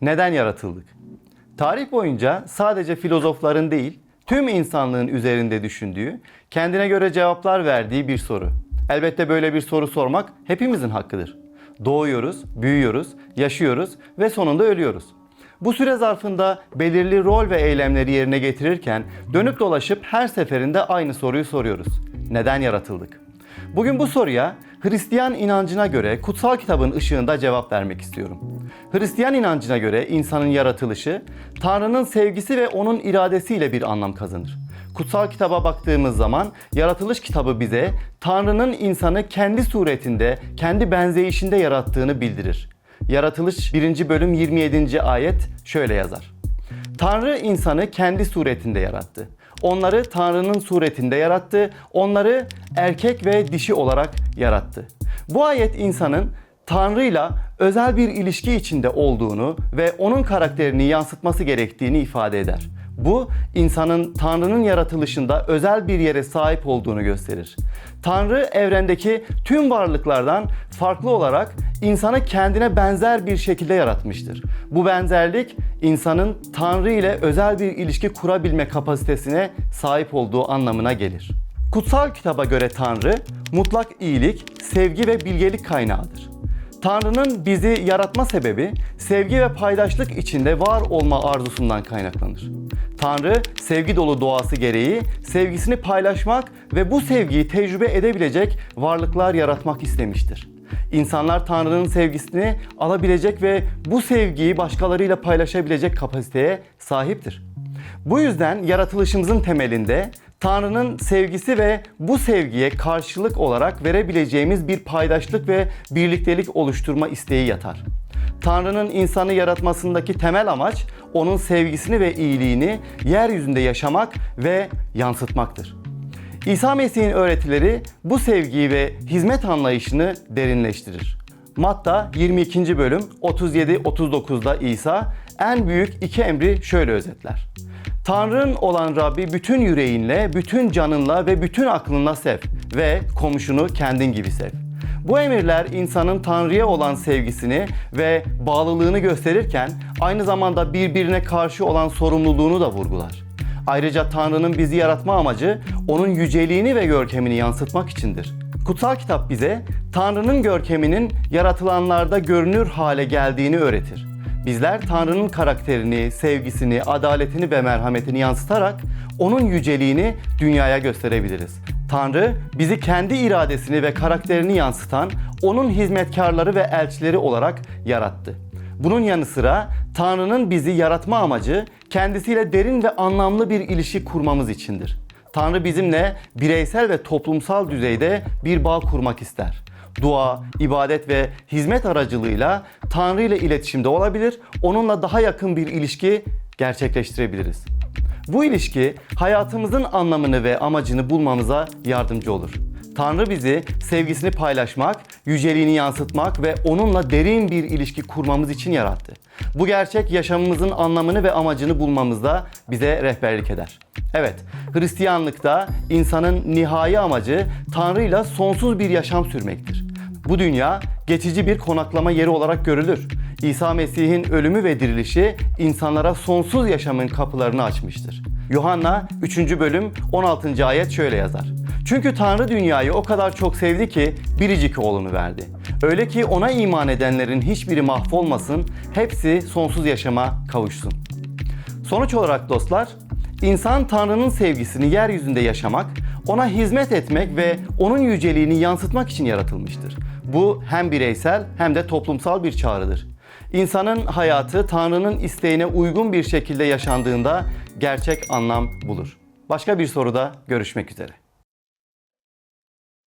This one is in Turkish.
Neden yaratıldık? Tarih boyunca sadece filozofların değil, tüm insanlığın üzerinde düşündüğü, kendine göre cevaplar verdiği bir soru. Elbette böyle bir soru sormak hepimizin hakkıdır. Doğuyoruz, büyüyoruz, yaşıyoruz ve sonunda ölüyoruz. Bu süre zarfında belirli rol ve eylemleri yerine getirirken dönüp dolaşıp her seferinde aynı soruyu soruyoruz. Neden yaratıldık? Bugün bu soruya Hristiyan inancına göre kutsal kitabın ışığında cevap vermek istiyorum. Hristiyan inancına göre insanın yaratılışı Tanrı'nın sevgisi ve onun iradesiyle bir anlam kazanır. Kutsal kitaba baktığımız zaman yaratılış kitabı bize Tanrı'nın insanı kendi suretinde, kendi benzeyişinde yarattığını bildirir. Yaratılış 1. bölüm 27. ayet şöyle yazar. Tanrı insanı kendi suretinde yarattı. Onları Tanrı'nın suretinde yarattı. Onları erkek ve dişi olarak yarattı. Bu ayet insanın Tanrı'yla özel bir ilişki içinde olduğunu ve onun karakterini yansıtması gerektiğini ifade eder. Bu insanın Tanrı'nın yaratılışında özel bir yere sahip olduğunu gösterir. Tanrı evrendeki tüm varlıklardan farklı olarak insanı kendine benzer bir şekilde yaratmıştır. Bu benzerlik insanın Tanrı ile özel bir ilişki kurabilme kapasitesine sahip olduğu anlamına gelir. Kutsal kitaba göre Tanrı mutlak iyilik, sevgi ve bilgelik kaynağıdır. Tanrı'nın bizi yaratma sebebi sevgi ve paydaşlık içinde var olma arzusundan kaynaklanır. Tanrı sevgi dolu doğası gereği sevgisini paylaşmak ve bu sevgiyi tecrübe edebilecek varlıklar yaratmak istemiştir. İnsanlar Tanrı'nın sevgisini alabilecek ve bu sevgiyi başkalarıyla paylaşabilecek kapasiteye sahiptir. Bu yüzden yaratılışımızın temelinde Tanrı'nın sevgisi ve bu sevgiye karşılık olarak verebileceğimiz bir paydaşlık ve birliktelik oluşturma isteği yatar. Tanrı'nın insanı yaratmasındaki temel amaç onun sevgisini ve iyiliğini yeryüzünde yaşamak ve yansıtmaktır. İsa Mesih'in öğretileri bu sevgiyi ve hizmet anlayışını derinleştirir. Matta 22. bölüm 37-39'da İsa en büyük iki emri şöyle özetler. Tanrın olan Rabbi bütün yüreğinle, bütün canınla ve bütün aklınla sev ve komşunu kendin gibi sev. Bu emirler insanın Tanrı'ya olan sevgisini ve bağlılığını gösterirken aynı zamanda birbirine karşı olan sorumluluğunu da vurgular. Ayrıca Tanrı'nın bizi yaratma amacı onun yüceliğini ve görkemini yansıtmak içindir. Kutsal kitap bize Tanrı'nın görkeminin yaratılanlarda görünür hale geldiğini öğretir. Bizler Tanrı'nın karakterini, sevgisini, adaletini ve merhametini yansıtarak onun yüceliğini dünyaya gösterebiliriz. Tanrı bizi kendi iradesini ve karakterini yansıtan onun hizmetkarları ve elçileri olarak yarattı. Bunun yanı sıra Tanrı'nın bizi yaratma amacı kendisiyle derin ve anlamlı bir ilişki kurmamız içindir. Tanrı bizimle bireysel ve toplumsal düzeyde bir bağ kurmak ister. Dua, ibadet ve hizmet aracılığıyla Tanrı ile iletişimde olabilir, onunla daha yakın bir ilişki gerçekleştirebiliriz. Bu ilişki hayatımızın anlamını ve amacını bulmamıza yardımcı olur. Tanrı bizi sevgisini paylaşmak, yüceliğini yansıtmak ve onunla derin bir ilişki kurmamız için yarattı. Bu gerçek yaşamımızın anlamını ve amacını bulmamızda bize rehberlik eder. Evet, Hristiyanlıkta insanın nihai amacı Tanrı'yla sonsuz bir yaşam sürmektir. Bu dünya geçici bir konaklama yeri olarak görülür. İsa Mesih'in ölümü ve dirilişi insanlara sonsuz yaşamın kapılarını açmıştır. Yuhanna 3. bölüm 16. ayet şöyle yazar. Çünkü Tanrı dünyayı o kadar çok sevdi ki biricik oğlunu verdi. Öyle ki ona iman edenlerin hiçbiri mahvolmasın, hepsi sonsuz yaşama kavuşsun. Sonuç olarak dostlar, insan Tanrı'nın sevgisini yeryüzünde yaşamak, ona hizmet etmek ve onun yüceliğini yansıtmak için yaratılmıştır. Bu hem bireysel hem de toplumsal bir çağrıdır. İnsanın hayatı Tanrı'nın isteğine uygun bir şekilde yaşandığında gerçek anlam bulur. Başka bir soruda görüşmek üzere.